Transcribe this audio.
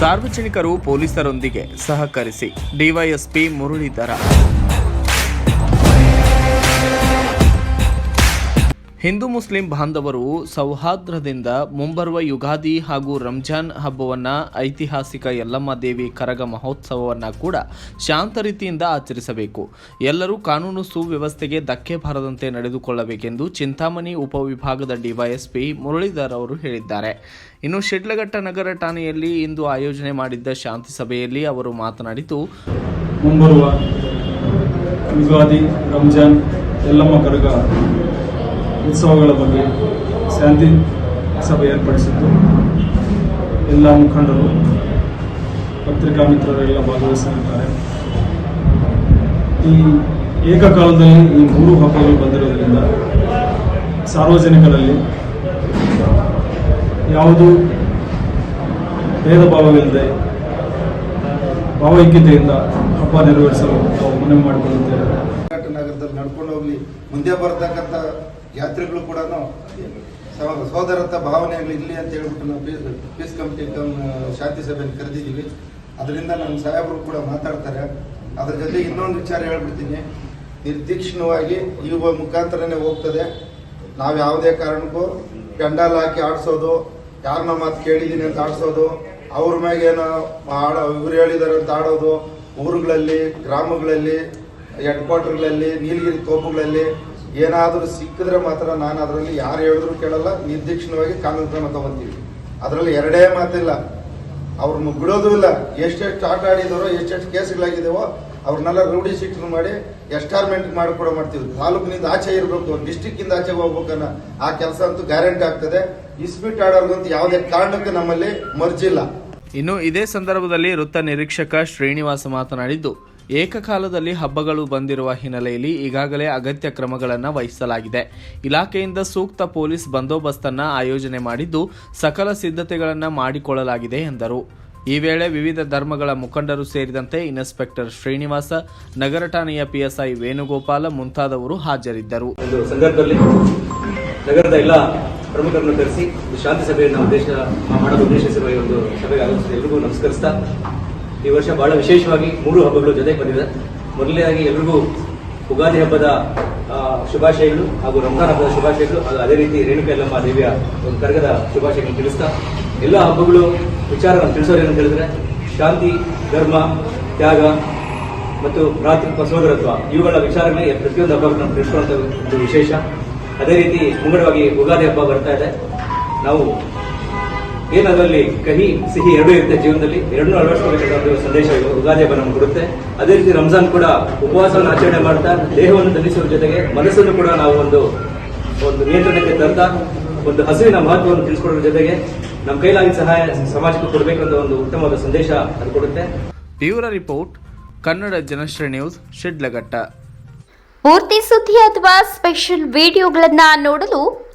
ಸಾರ್ವಜನಿಕರು ಪೊಲೀಸರೊಂದಿಗೆ ಸಹಕರಿಸಿ DYSP Muralidhar Hindu Muslim ಬಾಂಧವರು ಸೌಹಾರ್ದದಿಂದ ಮುಂಬರುವ ಯುಗಾದಿ ಹಾಗೂ ರಂಜಾನ್ ಹಬ್ಬವನ್ನು ಐತಿಹಾಸಿಕ ಯಲ್ಲಮ್ಮ ದೇವಿ ಕರಗ ಮಹೋತ್ಸವವನ್ನು ಕೂಡ ಶಾಂತ ರೀತಿಯಿಂದ ಆಚರಿಸಬೇಕು. ಎಲ್ಲರೂ ಕಾನೂನು ಸುವ್ಯವಸ್ಥೆಗೆ ಧಕ್ಕೆ ಬಾರದಂತೆ ನಡೆದುಕೊಳ್ಳಬೇಕೆಂದು ಚಿಂತಾಮಣಿ ಉಪವಿಭಾಗದ ಡಿವೈಎಸ್ಪಿ ಮುರಳೀಧರ್ ಅವರು ಹೇಳಿದ್ದಾರೆ. ಇನ್ನು ಶಿಡ್ಲಘಟ್ಟ ನಗರ ಠಾಣೆಯಲ್ಲಿ ಇಂದು ಆಯೋಜನೆ ಮಾಡಿದ್ದ ಶಾಂತಿ ಸಭೆಯಲ್ಲಿ ಅವರು ಮಾತನಾಡಿದ್ದು, ಮುಂಬರುವ ಯುಗಾದಿ, ರಂಜಾನ್ ಎಲ್ಲಮ್ಮ ಕರಗ ಉತ್ಸವಗಳ ಬಗ್ಗೆ ಶಾಂತಿ ಸಭೆ ಏರ್ಪಡಿಸಿದ್ದು ಎಲ್ಲ ಮುಖಂಡರು, ಪತ್ರಿಕಾ ಮಿತ್ರರೆಲ್ಲ ಭಾಗವಹಿಸಲಿದ್ದಾರೆ. ಈ ಏಕಕಾಲದಲ್ಲಿ ಈ ಮೂರು ಹಬ್ಬಗಳು ಬಂದಿರೋದ್ರಿಂದ ಸಾರ್ವಜನಿಕರಲ್ಲಿ ಯಾವುದು ಭೇದ ಭಾವವಿಲ್ಲದೆ ಭಾವೈಕ್ಯತೆಯಿಂದ ಹಬ್ಬ ನೆರವೇರಿಸಲು ನಾವು ಮನವಿ ಮಾಡಿಕೊಳ್ಳುತ್ತೇವೆ. ಹೋಗ್ಲಿ ಮುಂದೆ ಬರ್ತಕ್ಕಂಥ ಯಾತ್ರಿಗಳು ಕೂಡ ಸಹೋದರತ್ವ ಭಾವನೆ ಆಗಲಿ ಇಲ್ಲಿ ಅಂತ ಹೇಳ್ಬಿಟ್ಟು ನಾವು ಪೀಸ್ ಪೀಸ್ ಕಮಿಟಿ ಕಮ್ ಶಾಂತಿ ಸಭೆಯನ್ನು ಕರೆದಿದ್ದೀವಿ. ಅದರಿಂದ ನಮ್ಮ ಸಾಹೇಬರು ಕೂಡ ಮಾತಾಡ್ತಾರೆ. ಅದ್ರ ಜೊತೆ ಇನ್ನೊಂದು ವಿಚಾರ ಹೇಳ್ಬಿಡ್ತೀನಿ. ನಿರ್ದಿಕ್ಷಣವಾಗಿ ಈ ಮುಖಾಂತರನೇ ಹೋಗ್ತದೆ. ನಾವು ಯಾವುದೇ ಕಾರಣಕ್ಕೂ ಪೆಂಡಾಲ್ ಹಾಕಿ ಆಡಿಸೋದು ಯಾರನ್ನ ಮಾತು ಕೇಳಿದ್ದೀನಿ ಅಂತ ಆಡಿಸೋದು, ಅವ್ರ ಮ್ಯಾಗೇನೋ ಆಡ ಇವ್ರು ಹೇಳಿದಾರೆ ಅಂತ ಆಡೋದು, ಊರುಗಳಲ್ಲಿ, ಗ್ರಾಮಗಳಲ್ಲಿ ಹೆಡ್ ಕ್ವಾರ್ಟರ್ಗಳಲ್ಲಿ ನೀಲಗಿರಿ ತೋಪುಗಳಲ್ಲಿ ಏನಾದರೂ ಸಿಕ್ಕಿದ್ರೆ ಮಾತ್ರ ನಾನು ಅದರಲ್ಲಿ ಯಾರು ಹೇಳಿದ್ರು ಕೇಳಲ್ಲ. ನಿರ್ದಿಕ್ಷಣವಾಗಿ ಕಾನೂನು ಕ್ರಮ ತಗೊಂತೀವಿ. ಅದರಲ್ಲಿ ಎರಡೇ ಮಾತಿಲ್ಲ. ಅವ್ರನ್ನ ಬಿಡೋದು ಇಲ್ಲ. ಎಷ್ಟೆಷ್ಟು ಆಟ ಆಡಿದಾರೋ, ಎಷ್ಟೆಷ್ಟು ಕೇಸ್ಗಳಾಗಿದಾವೋ, ಅವ್ರನ್ನೆಲ್ಲ ರೌಡಿ ಶಿಕ್ಷಣ ಮಾಡಿ, ಎಸ್ಟಾರ್ಮೆಂಟ್ ಮಾಡಿ ಕೂಡ ಮಾಡ್ತೀವಿ. ತಾಲೂಕಿನಿಂದ ಆಚೆ ಇರಬೇಕು ಡಿಸ್ಟಿಕ್ಕಿಂದ ಆಚೆ ಹೋಗ್ಬೇಕನ್ನ ಆ ಕೆಲಸ ಅಂತೂ ಗ್ಯಾರಂಟಿ ಆಗ್ತದೆ. ಇಸ್ಪೀಟ್ ಆಡೋರ್ಗಂತೂ ಯಾವುದೇ ಕಾರಣಕ್ಕೆ ನಮ್ಮಲ್ಲಿ ಮರ್ಜಿಲ್ಲ. ಇನ್ನು ಇದೇ ಸಂದರ್ಭದಲ್ಲಿ ವೃತ್ತ ನಿರೀಕ್ಷಕ ಶ್ರೀನಿವಾಸ ಮಾತನಾಡಿದ್ದು ಏಕಕಾಲದಲ್ಲಿ ಹಬ್ಬಗಳು ಬಂದಿರುವ ಹಿನ್ನೆಲೆಯಲ್ಲಿ ಈಗಾಗಲೇ ಅಗತ್ಯ ಕ್ರಮಗಳನ್ನು ವಹಿಸಲಾಗಿದೆ. ಇಲಾಖೆಯಿಂದ ಸೂಕ್ತ ಪೊಲೀಸ್ ಬಂದೋಬಸ್ತನ್ನ ಆಯೋಜನೆ ಮಾಡಿದ್ದು ಸಕಲ ಸಿದ್ಧತೆಗಳನ್ನು ಮಾಡಿಕೊಳ್ಳಲಾಗಿದೆ ಎಂದರು. ಈ ವೇಳೆ ವಿವಿಧ ಧರ್ಮಗಳ ಮುಖಂಡರು ಸೇರಿದಂತೆ ಇನ್ಸ್ಪೆಕ್ಟರ್ ಶ್ರೀನಿವಾಸ, ನಗರ ಠಾಣೆಯ ಪಿಎಸ್ಐ ವೇಣುಗೋಪಾಲ ಮುಂತಾದವರು ಹಾಜರಿದ್ದರು. ನಗರದ ಎಲ್ಲ ಪ್ರಮುಖರನ್ನು ಕರೆಸಿ ಶಾಂತಿ ಸಭೆಯನ್ನು ಉದ್ದೇಶ ಮಾಡಲು ಉದ್ದೇಶಿಸಿರುವ ಒಂದು ಸಭೆಗೆ ಆಗಮಿಸಿದ ಎಲ್ರಿಗೂ ನಮಸ್ಕರಿಸ್ತಾ ಈ ವರ್ಷ ಬಹಳ ವಿಶೇಷವಾಗಿ ಮೂರು ಹಬ್ಬಗಳು ಜೊತೆಗೆ ಬಂದಿದೆ ಮೊದಲನೇದಾಗಿ ಎಲ್ರಿಗೂ ಉಗಾದಿ ಹಬ್ಬದ ಶುಭಾಶಯಗಳು ಹಾಗೂ ರಂಜಾನ್ ಹಬ್ಬದ ಶುಭಾಶಯಗಳು. ಹಾಗೂ ಅದೇ ರೀತಿ ರೇಣುಕಾ ಯಲ್ಲಮ್ಮ ದೇವಿಯ ಒಂದು ಕರ್ಗದ ಶುಭಾಶಯಗಳನ್ನು ತಿಳಿಸ್ತಾ, ಎಲ್ಲ ಹಬ್ಬಗಳು ವಿಚಾರವನ್ನು ತಿಳಿಸೋರು ಏನಂತ ಹೇಳಿದ್ರೆ, ಶಾಂತಿ, ಧರ್ಮ, ತ್ಯಾಗ ಮತ್ತು ಭ್ರಾತೃತ್ವ, ಸಹೋದರತ್ವ, ಇವುಗಳ ವಿಚಾರಗಳಿಗೆ ಪ್ರತಿಯೊಂದು ಹಬ್ಬಗಳನ್ನು ನಾವು ತಿಳಿಸುವಂತ ಒಂದು ವಿಶೇಷ. ಅದೇ ರೀತಿ ಮುಂಗಡವಾಗಿ ಉಗಾದಿ ಹಬ್ಬ ಬರ್ತಾ ಇದೆ. ನಾವು ಏನದರಲ್ಲಿ ಕಹಿ ಸಿಹಿ ಎರಡೂ ಇರುತ್ತೆ ಜೀವನದಲ್ಲಿ. ಎರಡನ್ನೂ ಅಳವಡಿಸ್ಕೋಬೇಕಾದ ಒಂದು ಸಂದೇಶ ಯುಗಾದಿ ಉಗಾದಿ ಹಬ್ಬ ನಮ್ಗೆ ಕೊಡುತ್ತೆ. ಅದೇ ರೀತಿ ರಂಜಾನ್ ಕೂಡ ಉಪವಾಸವನ್ನು ಆಚರಣೆ ಮಾಡ್ತಾ ದೇಹವನ್ನು ದಂಡಿಸುವ ಜೊತೆಗೆ ಮನಸ್ಸನ್ನು ಕೂಡ ನಾವು ಒಂದು ಒಂದು ನಿಯಂತ್ರಣಕ್ಕೆ ತರ್ತಾ ಒಂದು ಹಸುವಿನ ಮಹತ್ವವನ್ನು ತಿಳಿಸ್ಕೊಡೋದ್ರ ಜೊತೆಗೆ ನಮ್ಮ ಕೈಲಾಗಿ ಸಹಾಯ ಸಮಾಜಕ್ಕೆ ಕೊಡಬೇಕಂತ ಅಂತ ಒಂದು ಉತ್ತಮವಾದ ಸಂದೇಶ ಅದು ಕೊಡುತ್ತೆ. Bureau report Kannada Janashree news Shidlaghatta. ಪೂರ್ತಿ ಸುದ್ದಿ ಅಥವಾ ಸ್ಪೆಷಲ್ ವಿಡಿಯೋಗಳನ್ನು ನೋಡಲು